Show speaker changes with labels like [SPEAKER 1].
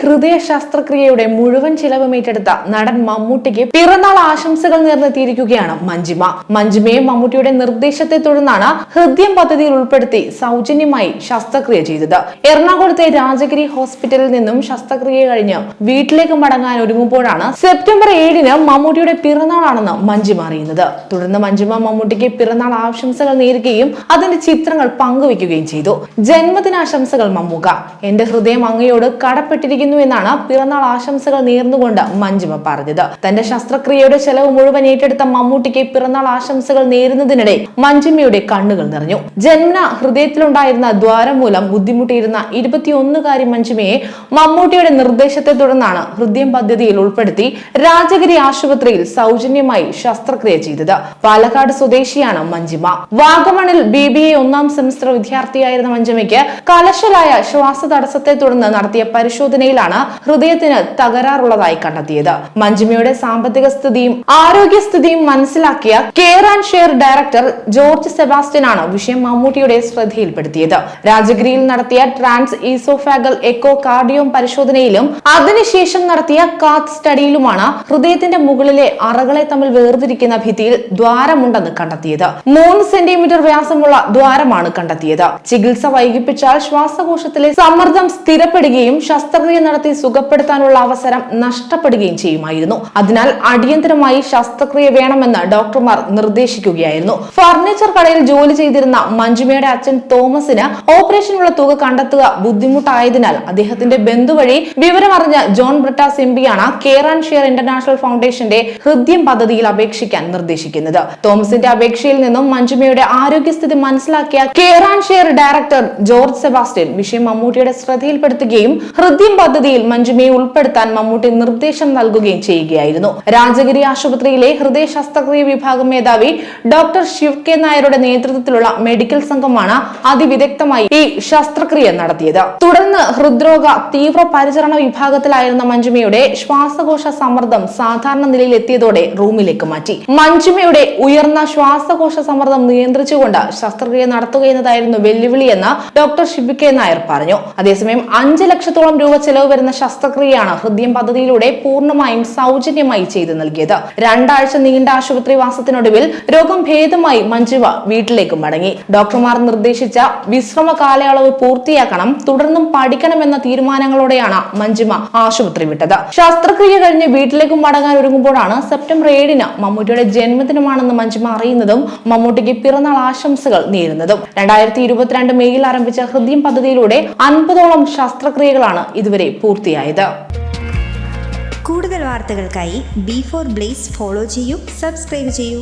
[SPEAKER 1] ഹൃദയ ശസ്ത്രക്രിയയുടെ മുഴുവൻ ചിലവും ഏറ്റെടുത്ത നടൻ മമ്മൂട്ടിക്ക് പിറന്നാൾ ആശംസകൾ നേർന്നെത്തിയിരിക്കുകയാണ് മഞ്ജിമ. മഞ്ജിമയെ മമ്മൂട്ടിയുടെ നിർദ്ദേശത്തെ തുടർന്നാണ് ഹൃദയം പദ്ധതിയിൽ ഉൾപ്പെടുത്തി സൗജന്യമായി ശസ്ത്രക്രിയ ചെയ്തത്. എറണാകുളത്തെ രാജഗിരി ഹോസ്പിറ്റലിൽ നിന്നും ശസ്ത്രക്രിയ കഴിഞ്ഞ് വീട്ടിലേക്ക് മടങ്ങാൻ ഒരുങ്ങുമ്പോഴാണ് സെപ്റ്റംബർ ഏഴിന് മമ്മൂട്ടിയുടെ പിറന്നാളാണെന്ന് മഞ്ജിമ അറിയുന്നത്. തുടർന്ന് മഞ്ജിമ മമ്മൂട്ടിക്ക് പിറന്നാൾ ആശംസകൾ നേരുകയും അതിന്റെ ചിത്രങ്ങൾ പങ്കുവയ്ക്കുകയും ചെയ്തു. ജന്മദിനാശംസകൾ മമ്മൂക്ക. എന്റെ ഹൃദയം അങ്ങയോട് കടപ്പെട്ടിരിക്കുന്നു എന്നാണ് പിറന്നാൾ ആശംസകൾ നേർന്നുകൊണ്ട് മഞ്ജിമ പറഞ്ഞത്. തന്റെ ശസ്ത്രക്രിയയുടെ ചെലവ് മുഴുവൻ ഏറ്റെടുത്ത മമ്മൂട്ടിക്ക് പിറന്നാൾ ആശംസകൾ നേരുന്നതിനിടെ മഞ്ജിമയുടെ കണ്ണുകൾ നിറഞ്ഞു. ജന്മന ഹൃദയത്തിലുണ്ടായിരുന്ന ദ്വാരം മൂലം ബുദ്ധിമുട്ടിയിരുന്ന ഇരുപത്തിയൊന്നുകാരി മഞ്ജിമയെ മമ്മൂട്ടിയുടെ നിർദ്ദേശത്തെ തുടർന്നാണ് ഹൃദയം പദ്ധതിയിൽ ഉൾപ്പെടുത്തി രാജഗിരി ആശുപത്രിയിൽ സൗജന്യമായി ശസ്ത്രക്രിയ ചെയ്തത്. പാലക്കാട് സ്വദേശിയാണ് മഞ്ജിമ. വാഗമണിൽ ബി ബി എ ഒന്നാം സെമസ്റ്റർ വിദ്യാർത്ഥിയായിരുന്ന മഞ്ജിമയ്ക്ക് കലശലായ ശ്വാസ തടസ്സത്തെ തുടർന്ന് നടത്തിയ പരിശോധനയിലാണ് ഹൃദയത്തിന് തകരാറുള്ളതായി കണ്ടെത്തിയത്. മഞ്ജിമയുടെ സാമ്പത്തിക സ്ഥിതിയും ആരോഗ്യസ്ഥിതിയും മനസ്സിലാക്കിയ care and share director George Sebastian ആണ് വിഷയം മമ്മൂട്ടിയുടെ ശ്രദ്ധയിൽപ്പെടുത്തിയത്. രാജഗിരിയിൽ നടത്തിയ ട്രാൻസ് ഈസോഫാഗൽ എക്കോ കാർഡിയോം പരിശോധനയിലും അതിനുശേഷം നടത്തിയ കാത്ത് സ്റ്റഡിയിലുമാണ് ഹൃദയത്തിന്റെ മുകളിലെ അറകളെ തമ്മിൽ വേർതിരിക്കുന്ന ഭിത്തിയിൽ ദ്വാരമുണ്ടെന്ന് കണ്ടെത്തിയത്. മൂന്ന് സെന്റിമീറ്റർ വ്യാസമുള്ള ദ്വാരമാണ് കണ്ടെത്തിയത്. ചികിത്സ വൈകിപ്പിച്ചാൽ ശ്വാസകോശത്തിലെ സമ്മർദ്ദം സ്ഥിരപ്പെടുകയും ശസ്ത്രക്രിയ നടത്തി സുഖപ്പെടുത്താനുള്ള അവസരം നഷ്ടപ്പെടുകയും ചെയ്യുമായിരുന്നു. അതിനാൽ അടിയന്തരമായി ശസ്ത്രക്രിയ വേണമെന്ന് ഡോക്ടർമാർ നിർദ്ദേശിക്കുകയായിരുന്നു. ഫർണിച്ചർ കടയിൽ ജോലി ചെയ്തിരുന്ന മഞ്ജുമയുടെ അച്ഛൻ തോമസിന് ഓപ്പറേഷനുള്ള തുക കണ്ടെത്തുക ബുദ്ധിമുട്ടായതിനാൽ അദ്ദേഹത്തിന്റെ ബന്ധു വഴി വിവരമറിഞ്ഞ ജോൺ ബ്രിട്ടാസ് എം പിയാണ് കെയർ ആൻഡ് ഷെയർ ഇന്റർനാഷണൽ ഫൗണ്ടേഷന്റെ ഹൃദ്യം പദ്ധതിയിൽ അപേക്ഷിക്കാൻ നിർദ്ദേശിക്കുന്നത്. തോമസിന്റെ അപേക്ഷയിൽ നിന്നും മഞ്ജുമയുടെ ആരോഗ്യസ്ഥിതി മനസ്സിലാക്കിയ care and share director George Sebastian വിഷയം മമ്മൂട്ടിയുടെ ശ്രദ്ധയിൽപ്പെടുത്തുകയും ഹൃദ്യം പദ്ധതിയിൽ മഞ്ജുമയെ ഉൾപ്പെടുത്താൻ മമ്മൂട്ടി നിർദ്ദേശം നൽകുകയും ചെയ്യുകയായിരുന്നു. രാജഗിരി ആശുപത്രിയിലെ ഹൃദയ ശസ്ത്രക്രിയ വിഭാഗം മേധാവി ഡോക്ടർ ശിവ് കെ നായരുടെ നേതൃത്വത്തിലുള്ള മെഡിക്കൽ സംഘമാണ് അതിവിദഗ്ധമായി ഈ ശസ്ത്രക്രിയ നടത്തിയത്. തുടർന്ന് ഹൃദ്രോഗ തീവ്ര പരിചരണ വിഭാഗത്തിലായിരുന്ന മഞ്ജുമയുടെ ശ്വാസകോശ സമ്മർദ്ദം സാധാരണ നിലയിൽ എത്തിയതോടെ റൂമിലേക്ക് മാറ്റി. മഞ്ജുമയുടെ ഉയർന്ന ശ്വാസകോശ സമ്മർദ്ദം നിയന്ത്രിച്ചുകൊണ്ട് ശസ്ത്രക്രിയ നടത്തുക എന്നതായിരുന്നു വെല്ലുവിളിയെന്ന് ഡോക്ടർ ശിബു കെ നായർ പറഞ്ഞു. അതേസമയം അഞ്ച് ലക്ഷത്തോളം രൂപ ചെലവ് വരുന്ന ശസ്ത്രക്രിയയാണ് ഹൃദയം പദ്ധതിയിലൂടെ പൂർണമായും സൗജന്യമായി ചെയ്തു നൽകിയത്. രണ്ടാഴ്ച നീണ്ട ആശുപത്രി വാസത്തിനൊടുവിൽ രോഗം ഭേദമായി മഞ്ജുവ വീട്ടിലേക്ക് മടങ്ങി. ഡോക്ടർമാർ നിർദ്ദേശിച്ച വിശ്രമ കാലയളവ് പൂർത്തിയാക്കണം തുടർന്നും പഠിക്കണമെന്ന തീരുമാനങ്ങളോടെയാണ് മഞ്ജുമ ആശുപത്രി വിട്ടത്. ശസ്ത്രക്രിയ കഴിഞ്ഞ് വീട്ടിലേക്ക് മടങ്ങാൻ ഒരുങ്ങുമ്പോഴാണ് സെപ്റ്റംബർ ഏഴിന് മമ്മൂട്ടിയുടെ ജന്മദിനമാണെന്ന് മഞ്ജുമ അറിയുന്നതും മമ്മൂട്ടിക്ക് പിറന്നാൾ ആശംസകൾ നേരുന്നതും. രണ്ടായിരത്തി ഇരുപത്തിരണ്ട് മെയ്യിൽ ആരംഭിച്ച ഹൃദയം പദ്ധതിയിലൂടെ അൻപതോളം ശസ്ത്രക്രിയകളാണ് ഇതുവരെ പൂർത്തിയായത്.
[SPEAKER 2] കൂടുതൽ വാർത്തകൾക്കായി ബി ഫോർ ബ്ലേസ് ഫോളോ ചെയ്യൂ സബ്സ്ക്രൈബ് ചെയ്യൂ.